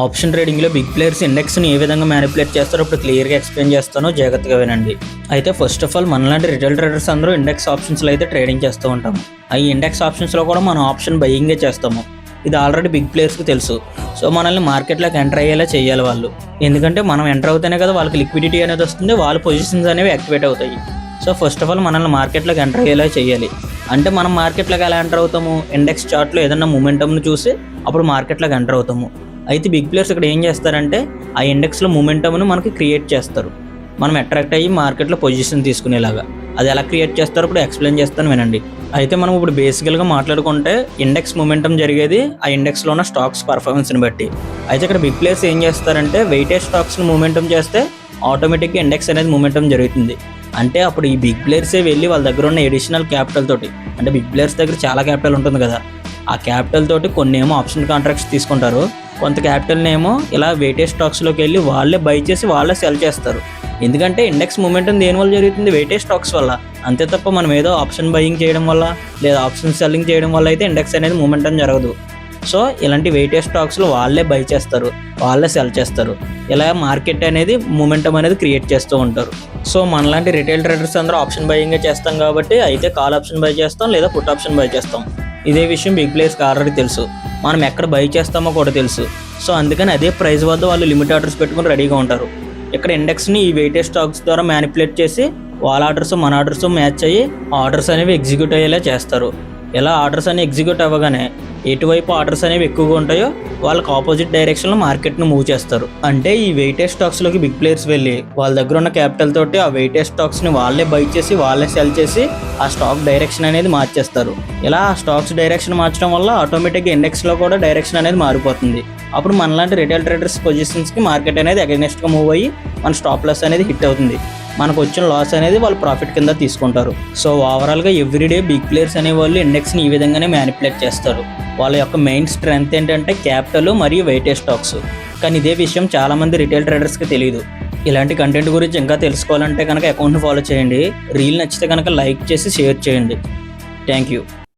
Option ట్రేడింగ్లో big players ఇండెక్స్ని ఏ విధంగా manipulate చేస్తారో ఇప్పుడు క్లియర్గా ఎక్స్ప్లెయిన్ చేస్తాను. జాగ్రత్తగా వినండి. అయితే ఫస్ట్ ఆఫ్ ఆల్ మనలాంటి రిటైల్ ట్రేడర్స్ అందరూ ఇండెక్స్ ఆప్షన్స్లో అయితే ట్రేడింగ్ చేస్తూ ఉంటాము. ఈ ఇండెక్స్ ఆప్షన్స్లో కూడా మనం ఆప్షన్ బయ్యింగే చేస్తాము. ఇది ఆల్రెడీ బిగ్ ప్లేయర్స్కి తెలుసు. సో మనల్ని మార్కెట్లోకి ఎంటర్ అయ్యేలా చేయాలి వాళ్ళు. ఎందుకంటే మనం ఎంటర్ అవుతేనే కదా వాళ్ళకి లిక్విడిటీ అనేది వస్తుంది వాళ్ళ పొజిషన్స్ అనేవి యాక్టివేట్ అవుతాయి. సో ఫస్ట్ ఆఫ్ ఆల్ మనల్ని మార్కెట్లోకి ఎంటర్ అయ్యేలా చేయాలి. అంటే మనం మార్కెట్లోకి ఎలా ఎంటర్ అవుతాము? ఇండెక్స్ చార్ట్లో ఏదైనా మూమెంటమ్ను చూసి అప్పుడు మార్కెట్లోకి ఎంటర్ అవుతాము. అయితే బిగ్ ప్లేయర్స్ ఇక్కడ ఏం చేస్తారంటే ఆ ఇండెక్స్లో మూమెంటమ్ను మనకి క్రియేట్ చేస్తారు. మనం అట్రాక్ట్ అయ్యి మార్కెట్లో పొజిషన్ తీసుకునేలాగా. అది ఎలా క్రియేట్ చేస్తారో ఇప్పుడు ఎక్స్ప్లెయిన్ చేస్తాను వినండి. అయితే మనం ఇప్పుడు బేసికల్గా మాట్లాడుకుంటే ఇండెక్స్ మూమెంటం జరిగేది ఆ ఇండెక్స్లో ఉన్న స్టాక్స్ పర్ఫార్మెన్స్ని బట్టి. అయితే ఇక్కడ బిగ్ ప్లేయర్స్ ఏం చేస్తారంటే వెయిటేజ్ స్టాక్స్ని మూమెంటం చేస్తే ఆటోమేటిక్గా ఇండెక్స్ అనేది మూమెంటం జరుగుతుంది. అంటే అప్పుడు ఈ బిగ్ ప్లేయర్సే వెళ్ళి వాళ్ళ దగ్గర ఉన్న ఎడిషనల్ క్యాపిటల్ తోటి అంటే బిగ్ ప్లేయర్స్ దగ్గర చాలా క్యాపిటల్ ఉంటుంది కదా ఆ క్యాపిటల్ తోటి కొన్ని ఏమో ఆప్షన్ కాంట్రాక్ట్స్ తీసుకుంటారు. కొంత క్యాపిటల్ని ఏమో ఇలా వెయిటేజ్ స్టాక్స్లోకి వెళ్ళి వాళ్ళే బై చేసి వాళ్ళే సెల్ చేస్తారు. ఎందుకంటే ఇండెక్స్ మూమెంట్ దేని వల్ల జరుగుతుంది? వెయిటేజ్ స్టాక్స్ వల్ల. అంతే తప్ప మనం ఏదో ఆప్షన్ బయింగ్ చేయడం వల్ల లేదా ఆప్షన్ సెల్లింగ్ చేయడం వల్ల అయితే ఇండెక్స్ అనేది మూమెంట్ అని జరగదు. సో ఇలాంటి వెయిటేజ్ స్టాక్స్లో వాళ్ళే బై చేస్తారు. వాళ్ళే సెల్ చేస్తారు. ఇలా మార్కెట్ అనేది మూమెంటం అనేది క్రియేట్ చేస్తూ ఉంటారు. సో మనలాంటి రిటైల్ ట్రేడర్స్ అందరూ ఆప్షన్ బయింగే చేస్తాం కాబట్టి అయితే కాల్ ఆప్షన్ బై చేస్తాం లేదా పుట్ ఆప్షన్ బై చేస్తాం. ఇదే విషయం బిగ్ ప్లేయర్స్కి ఆల్రెడీ తెలుసు. మనం ఎక్కడ బై చేస్తామో కూడా తెలుసు. సో అందుకని అదే ప్రైస్ వద్ద వాళ్ళు లిమిట్ ఆర్డర్స్ పెట్టుకుని రెడీగా ఉంటారు. ఇక్కడ ఇండెక్స్ని ఈ వెయిటేజ్ స్టాక్స్ ద్వారా మ్యానిపులేట్ చేసి వాళ్ళ ఆర్డర్స్ మన ఆర్డర్స్ మ్యాచ్ అయ్యి ఆర్డర్స్ అనేవి ఎగ్జిక్యూట్ అయ్యేలా చేస్తారు. ఇలా ఆర్డర్స్ అనేవి ఎగ్జిక్యూట్ అవ్వగానే ఎటువైపు ఆర్డర్స్ అనేవి ఎక్కువగా ఉంటాయో వాళ్ళకి ఆపోజిట్ డైరెక్షన్లో మార్కెట్ను మూవ్ చేస్తారు. అంటే ఈ వెయిటేజ్ స్టాక్స్లోకి బిగ్ ప్లేయర్స్ వెళ్ళి వాళ్ళ దగ్గర ఉన్న క్యాపిటల్ తోటి ఆ వెయిటేజ్ స్టాక్స్ని వాళ్ళే బై చేసి వాళ్ళే సెల్ చేసి ఆ స్టాక్ డైరెక్షన్ అనేది మార్చేస్తారు. ఇలా ఆ స్టాక్స్ డైరెక్షన్ మార్చడం వల్ల ఆటోమేటిక్గా ఇండెక్స్లో కూడా డైరెక్షన్ అనేది మారిపోతుంది. అప్పుడు మనలాంటి రిటైల్ ట్రేడర్స్ పొజిషన్స్కి మార్కెట్ అనేది అగెనెస్ట్గా మూవ్ అయ్యి మన స్టాప్ లాస్ అనేది హిట్ అవుతుంది. మనకు వచ్చిన లాస్ అనేది వాళ్ళు ప్రాఫిట్ కింద తీసుకుంటారు. సో ఓవరాల్గా ఎవ్రీడే బిగ్ ప్లేయర్స్ అనే వాళ్ళు ఇండెక్స్ని ఈ విధంగానే మ్యానిపులేట్ చేస్తారు. వాళ్ళ యొక్క మెయిన్ స్ట్రెంగ్త్ ఏంటంటే క్యాపిటల్ మరియు వెయిటేజ్ స్టాక్స్ కానీ ఇదే విషయం చాలామంది రిటైల్ ట్రేడర్స్కి తెలియదు ఇలాంటి కంటెంట్ గురించి ఇంకా తెలుసుకోవాలంటే కనుక అకౌంట్ని ఫాలో చేయండి. రీల్ నచ్చితే కనుక లైక్ చేసి షేర్ చేయండి. Thank you